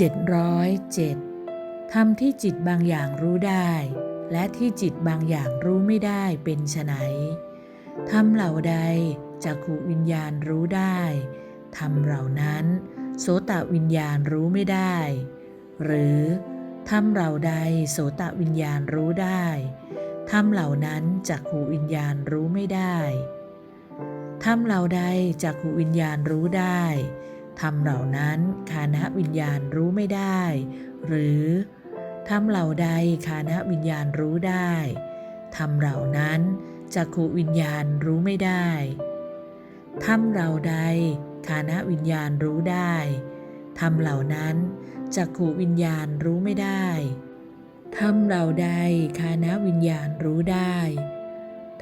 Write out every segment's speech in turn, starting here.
707ทำที่จิตบางอย่างรู้ได้ และที่จิตบางอย่างรู้ไม่ได้เป็นไฉนทำเหล่าใดจักขูวิญญาณรู้ได้ทำเหล่านั้นโสตวิญญาณรู้ไม่ได้ หรือทำเหล่าใดโสตวิญญาณรู้ได้ทำเหล่านั้นจักขูวิญญาณรู้ไม่ได้ทำเหล่าใดจักขูวิญญาณรู้ได้ ทำเหล่านั้นคานะวิญญาณรู้ไม่ได้ หรือทำเหล่าใดคานะวิญญาณรู้ได้ทำเหล่านั้นจักขูวิญญาณรู้ไม่ได้ทำเหล่าใดคานะวิญญาณรู้ได้ทำเหล่านั้นจักขูวิญญาณรู้ไม่ได้ทำเหล่าใดคานะวิญญาณรู้ได้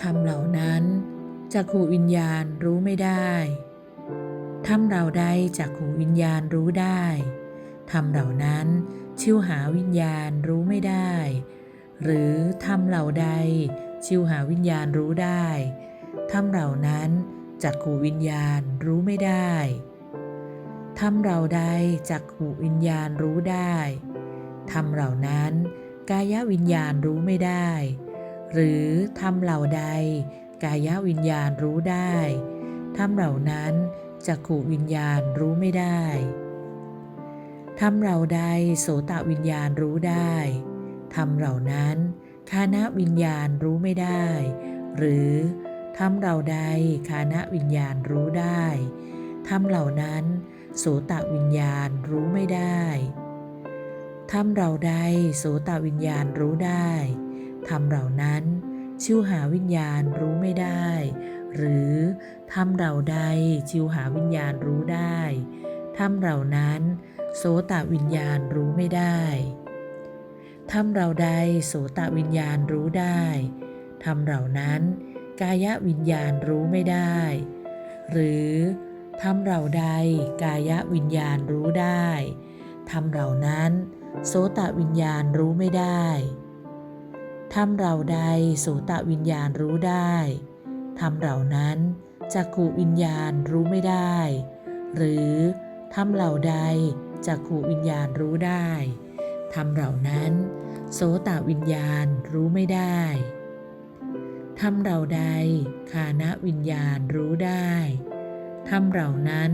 ทำเหล่านั้นจักขูวิญญาณรู้ไม่ได้ ทำเหล่าใดจักขูวิญญาณรู้ได้ทำเหล่านั้นชิวหาวิญญาณรู้ไม่ได้ หรือทำเหล่าใด ชิวหาวิญญาณรู้ได้ทำเหล่านั้นจักขูวิญญาณรู้ไม่ได้ทำเหล่าใดจักขูวิญญาณรู้ได้ทำเหล่านั้นกายวิญญาณรู้ไม่ได้ หรือทำเหล่าใด กายวิญญาณรู้ได้ทำเหล่านั้น จักขูวิญญาณรู้ไม่ได้ทำเหล่าใดโสตวิญญาณรู้ได้ทำเหล่านั้นคานะวิญญาณรู้ไม่ได้ หรือทำเหล่าใดคานะวิญญาณรู้ได้ทำเหล่านั้น โสตวิญญาณรู้ไม่ได้ทำเหล่าใดโสตวิญญาณรู้ได้ทำเหล่านั้น ชิวหาวิญญาณรู้ไม่ได้ หรือ ทำเหล่าใดชิวหาวิญญาณรู้ได้ทำเหล่านั้นโสตวิญญาณรู้ไม่ได้ทำเหล่าใดโสตวิญญาณรู้ได้ทำเหล่านั้นกายวิญญาณรู้ไม่ได้ หรือทำเหล่าใดกายวิญญาณรู้ได้ทำเหล่านั้นโสตวิญญาณรู้ไม่ได้ทำเหล่าใดโสตวิญญาณรู้ได้ทำเหล่านั้น จักขูวิญญาณรู้ไม่ได้ หรือทำเหล่าใดจักขูวิญญาณรู้ได้ทำเหล่านั้นโสตวิญญาณรู้ไม่ได้ทำเหล่าใดคานะวิญญาณรู้ได้ทำเหล่านั้น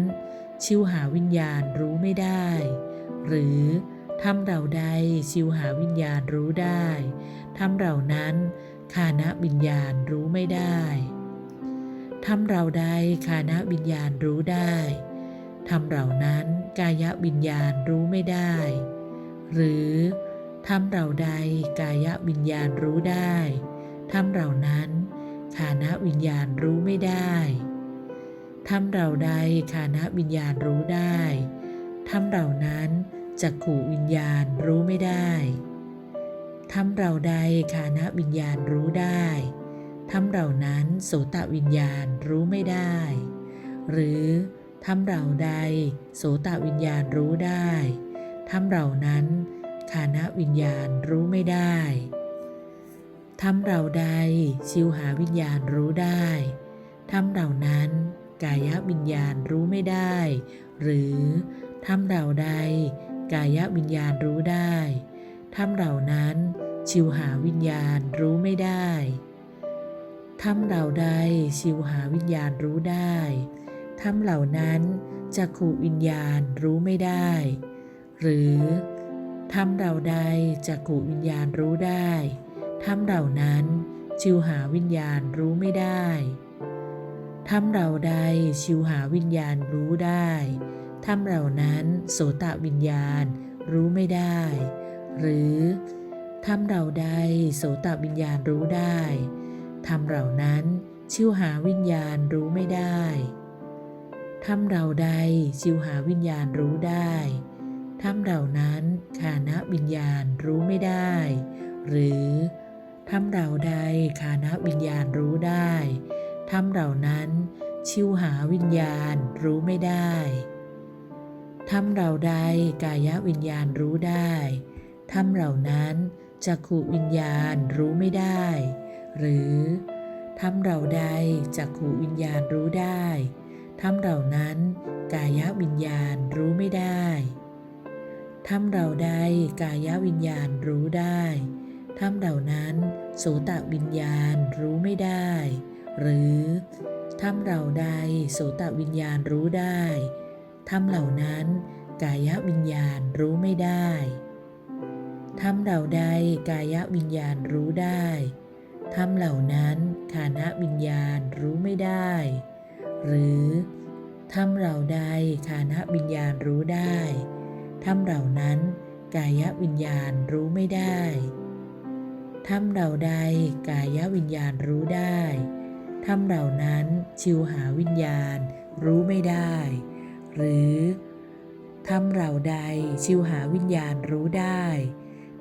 ชิวหาวิญญาณรู้ไม่ได้ หรือทำเหล่าใดชิวหาวิญญาณรู้ได้ทำเหล่านั้นคานะวิญญาณรู้ไม่ได้ ทำเราใดคานะวิญญาณรู้ได้ทำเหล่านั้นกายวิญญาณรู้ไม่ได้ หรือทำเหล่าใดกายวิญญาณรู้ได้ทำเหล่านั้นคานะวิญญาณรู้ไม่ได้ทำเหล่าใดคานะวิญญาณรู้ได้ทำเหล่านั้นจักขู่วิญญาณรู้ไม่ได้ทำเราใดคานะวิญญาณรู้ได้ ทำเหล่านั้นโสตวิญญาณรู้ไม่ได้ หรือทำเราใดโสตวิญญาณรู้ได้ทำเหล่านั้นคานะวิญญาณรู้ไม่ได้ทำเราใดชิวหาวิญญาณรู้ได้ทำเหล่านั้นกายวิญญาณรู้ไม่ได้ หรือทำเราใดกายวิญญาณรู้ได้ทำเหล่านั้นชิวหาวิญญาณรู้ไม่ได้ ทำเหล่าใดชิวหาวิญญาณรู้ได้ทำเหล่านั้นจักขูวิญญาณรู้ไม่ได้ หรือทำเหล่าใดจักขูวิญญาณรู้ได้ทำเหล่านั้นชิวหาวิญญาณรู้ไม่ได้ทำเหล่าใดชิวหาวิญญาณรู้ได้ทำเหล่านั้นโสตวิญญาณรู้ไม่ได้ หรือทำเราใดโสตวิญญาณรู้ได้ ทำเหล่านั้นชิวหาวิญญาณรู้ไม่ได้ทำเราใดชิวหาวิญญาณรู้ได้ทำเหล่านั้นคานะวิญญาณรู้ไม่ได้ หรือทำเราใดคานะวิญญาณรู้ได้ทำเหล่านั้นชิวหาวิญญาณรู้ไม่ได้ทำเราใดกายวิญญาณรู้ได้ทำเหล่านั้นจักขูวิญญาณรู้ไม่ได้ หรือทำเหล่าใดจักขูวิญญาณรู้ได้ทำเหล่านั้นกายวิญญาณรู้ไม่ได้ธรรมเราใดกายวิญญาณรู้ได้ธรรมเหล่านั้นโสตวิญญาณรู้ไม่ได้ หรือธรรมเราใดโสตวิญญาณรู้ได้ธรรมเหล่านั้นกายวิญญาณรู้ไม่ได้ธรรมเหล่าใดกายวิญญาณรู้ได้ ธรรมเหล่านั้นฐานะวิญญาณรู้ไม่ได้ หรือธรรมเหล่าใดฐานะวิญญาณรู้ได้ธรรมเหล่านั้นกายวิญญาณรู้ไม่ได้ธรรมเหล่าใดกายวิญญาณรู้ได้ธรรมเหล่านั้นชิวหาวิญญาณรู้ไม่ได้ หรือธรรมเหล่าใดชิวหาวิญญาณรู้ได้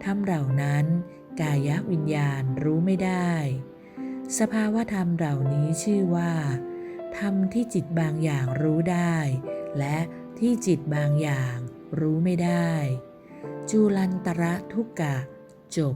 ธรรมเหล่านั้น กายวิญญาณรู้ไม่ได้ สภาวะธรรมเหล่านี้ชื่อว่า ธรรมที่จิตบางอย่างรู้ได้ และที่จิตบางอย่างรู้ไม่ได้ จูลันตระทุกกะ จบ